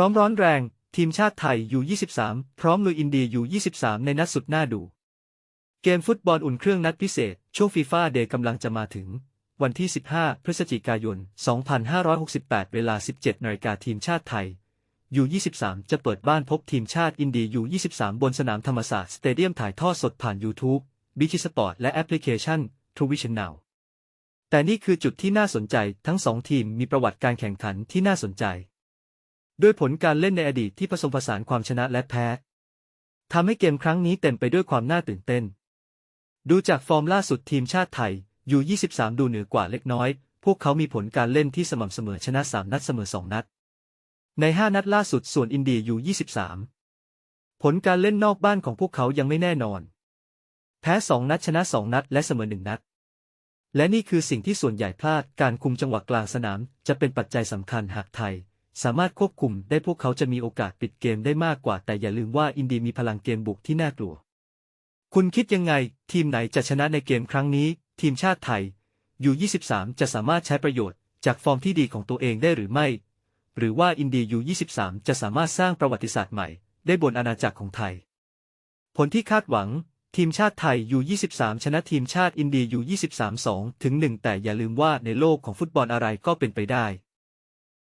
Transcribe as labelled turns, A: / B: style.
A: ร้อมร้อนแรง ทีมชาติไทยอยู่ 23 พร้อมลุยอินเดียอยู่ 23 ในนัดสุดน่าดู เกมฟุตบอลอุ่นเครื่องนัดพิเศษ ช่วงฟีฟ่าเดย์กำลังจะมาถึง วันที่ 15 พฤศจิกายน 2568 เวลา 17นาฬิกาทีมชาติไทยยู23 จะเปิดบ้านพบทีมชาติอินเดียยู23 บนสนามธรรมศาสตร์สเตเดียมถ่ายทอดสดผ่าน YouTube บิชิสปอร์ตและแอปพลิเคชัน True Vision Now แต่นี่คือจุดที่น่าสนใจทั้งสองทีมมีประวัติการแข่งขันที่น่าสนใจ ด้วยผลการเล่นในอดีตที่ผสมผสานความชนะและแพ้ทำให้เกมครั้งนี้เต็มไปด้วยความน่าตื่นเต้น ดูจากฟอร์มล่าสุดทีมชาติไทยยู23 ดูเหนือกว่าเล็กน้อย พวกเขามีผลการเล่นที่สม่ำเสมอชนะ 3 นัดเสมอ 2 นัด ใน 5 นัดล่าสุดส่วนอินเดียยู23 ผลการเล่นนอกบ้านของพวกเขายังไม่แน่นอน แพ้ 2 นัดชนะ 2 นัด และเสมอ 1 นัด และนี่คือสิ่งที่ส่วนใหญ่พลาดการคุมจังหวะกลางสนาม จะเป็นปัจจัยสำคัญหากไทย สามารถควบคุมได้พวกเขาจะมีโอกาสปิดเกมได้มากกว่า แต่อย่าลืมว่าอินเดียมีพลังเกมบุกที่น่ากลัว คุณคิดยังไง ทีมไหนจะชนะในเกมครั้งนี้ ทีมชาติไทยยู23 จะสามารถใช้ประโยชน์จากฟอร์มที่ดีของตัวเองได้หรือไม่ หรือว่าอินเดียยู23 จะสามารถสร้างประวัติศาสตร์ใหม่ ได้บนอาณาจักรของไทย ผลที่คาดหวัง ทีมชาติไทยยู23 ชนะทีมชาติอินเดียยู23 2ถึง1แต่อย่าลืมว่าในโลกของฟุตบอลอะไรก็เป็นไปได้